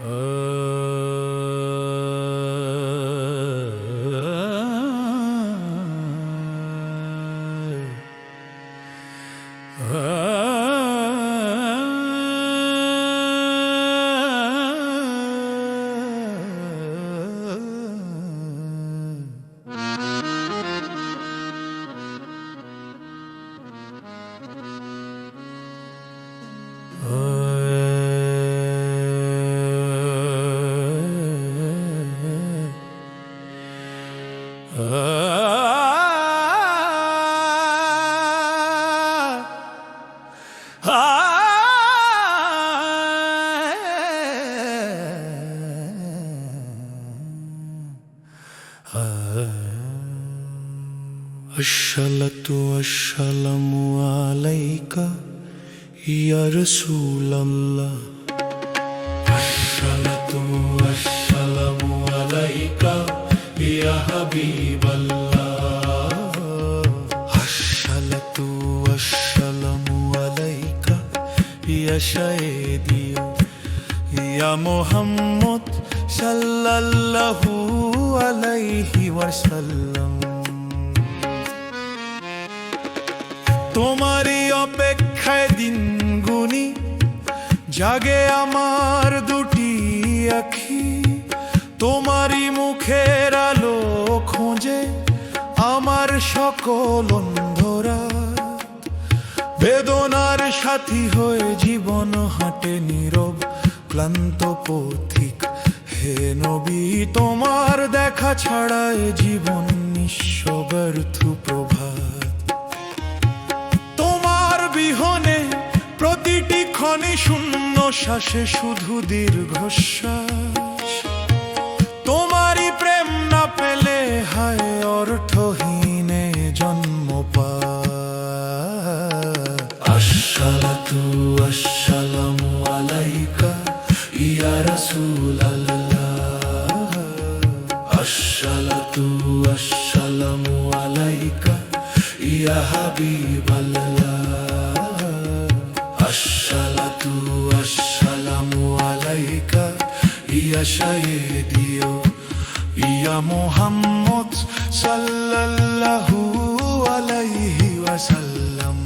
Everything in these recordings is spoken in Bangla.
呃 আসসালাতু আসসালামু আলাইকা ইয়া রাসূলাল্লাহ আসসালাতু আসসালামু আলাইকা ইয়া হাবিবাল্লাহ আসসালাতু আসসালামু আলাইকা ইয়া শায়েদি সাল্লাল্লাহু আলাইহি ওয়াসাল্লাম তোমারই অপেক্ষায় দিন গুনি জাগে আমার দুটি আখি। তোমারই মুখের আলো খোঁজে আমার সকল অন্ধরা। বেদনার সাথী হয়ে জীবন হাঁটে নীরব, ক্লান্ত পথিক। হে নবী, তোমার দেখা ছাড়ায় জীবন নিঃস্ব ব্যর্থ প্রভাত। ক্ষণে শূন্য শ্বাসে শুধু দীর্ঘশ্বাস। তোমারই প্রেম না পেলে হায় অর্থহীনে জন্ম পাশালাতু আসসালামু আলাইকা ইয়া আসসালামু আলাইকা ইয়া শাহিদিও ইয়া মুহাম্মদ সাল্লাল্লাহু আলাইহি ওয়াসাল্লাম।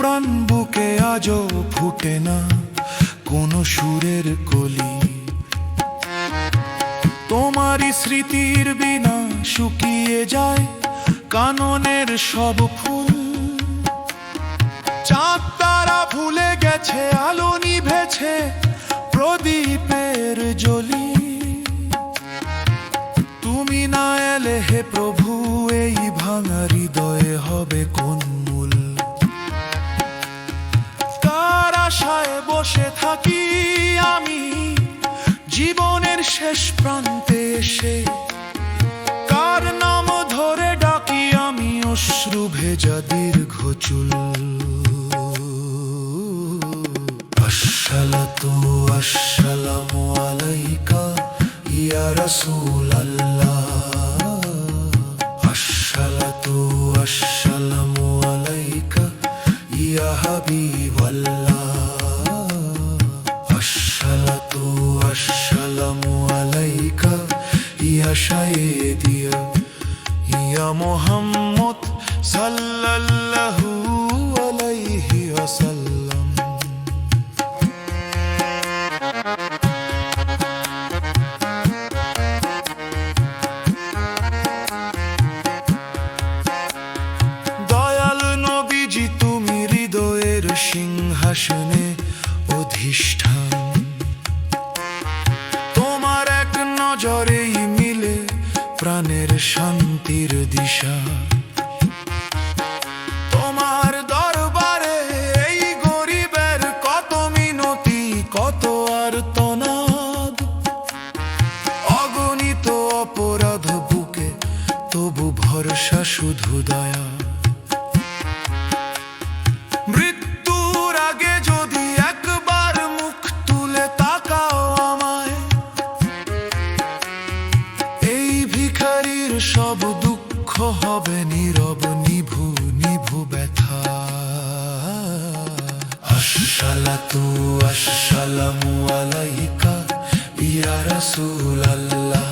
প্রাণ বুকে আজও ফুটে না। কোনো সুরের কলি তোমারই স্মৃতির বিনা শুকিয়ে যায় কাননের সব ফুল। চাঁদ তারা ভুলে গেছে, আলো নিভেছে প্রদীপের জলি তুমি না এলে হে প্রভু, এই ভাঙা হৃদয়ে হবে কোন মূল? কার আশায় বসে থাকি আমি। জীবনের শেষ প্রান্তে এসে কার নাম ধরে ডাকি আমি অশ্রু ভেজা দীর্ঘ চুল। আসসালাতু আসসালামু আলাইকা ইয়া রসুল আসসালাতু ওয়াসাল্লাম। দয়াল নবীজি তুমি হৃদয়ের সিংহাসনে অধিষ্ঠান। তোমার এক নজরেই মিলে প্রাণের শান্তির দিশা। তোমার দরবারে এই গরিবের কত মিনতি, কত আর তনাদ অগণিত অপরাধ বুকে তবু ভরসা শুধু দয়া। সব দুঃখ হবে নীরব, নিভু নিভু ব্যথা। আসসালাতু আসসালামু আলাইকা, ইয়া রাসূলাল্লাহ।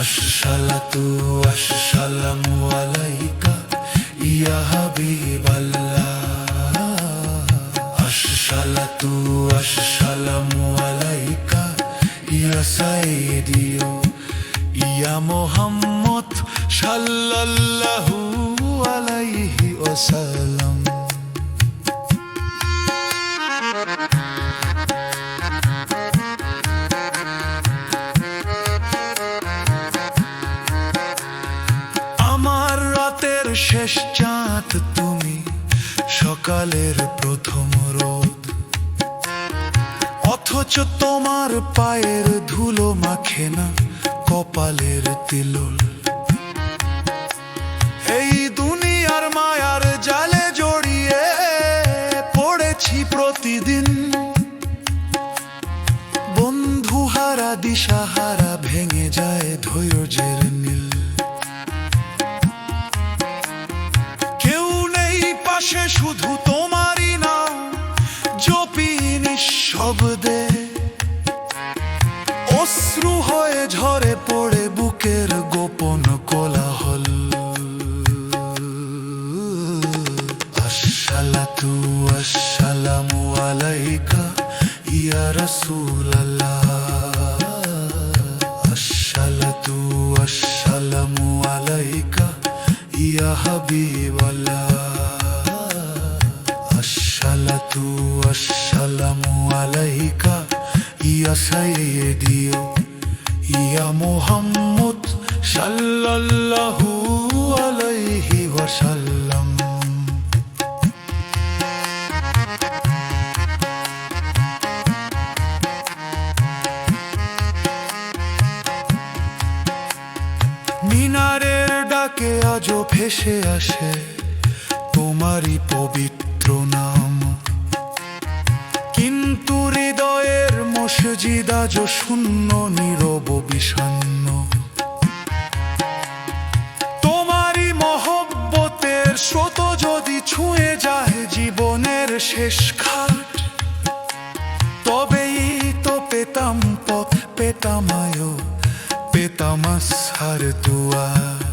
আসসালাতু আসসালামু আলাইকা, ইয়া হাবিবাল্লাহ। আসসালাতু আসসালামু আলাইকা, ইয়া সাইয়্যিদিও ইয়া মুহাম্মদ সাল্লাল্লাহু আলাইহি ওয়াসাল্লাম। আমার রাতের শেষ চাঁদ তুমি সকালের প্রথম রোদ। অথচ তোমার পায়ের ধুলো মাখে না কপালের তিলল। এই দুনিয়ার মায়ার জালে জড়িয়ে পড়েছি প্রতিদিন। বন্ধু বন্ধুহারা দিশাহারা, ভেঙে যায় ধৈর্যের নীল। কেউ নেই পাশে, শুধু তোমারই অশ্রু হয়ে ঝরে পড়ে বুকের গোপন কোলাহল। আশালা আসসালামু আলাইকা ইয়া রাসূলাল্লাহ ইয়া সাইয়্যিদিও ইয়া মুহাম্মদ সাল্লাল্লাহু আলাইহি ওয়াসাল্লাম। মিনারের ডাকে আজও ভেসে আসে তোমারই পবিত্র হৃদয়ের শূন্য, নীরব বিষণ্ণ তোমারই মহব্বতের স্রোত যদি ছুঁয়ে যায় জীবনের শেষ ঘাট তবেই তো পেতাম পথ, পেতাম আয়ো, পেতাম আসার দুয়ার।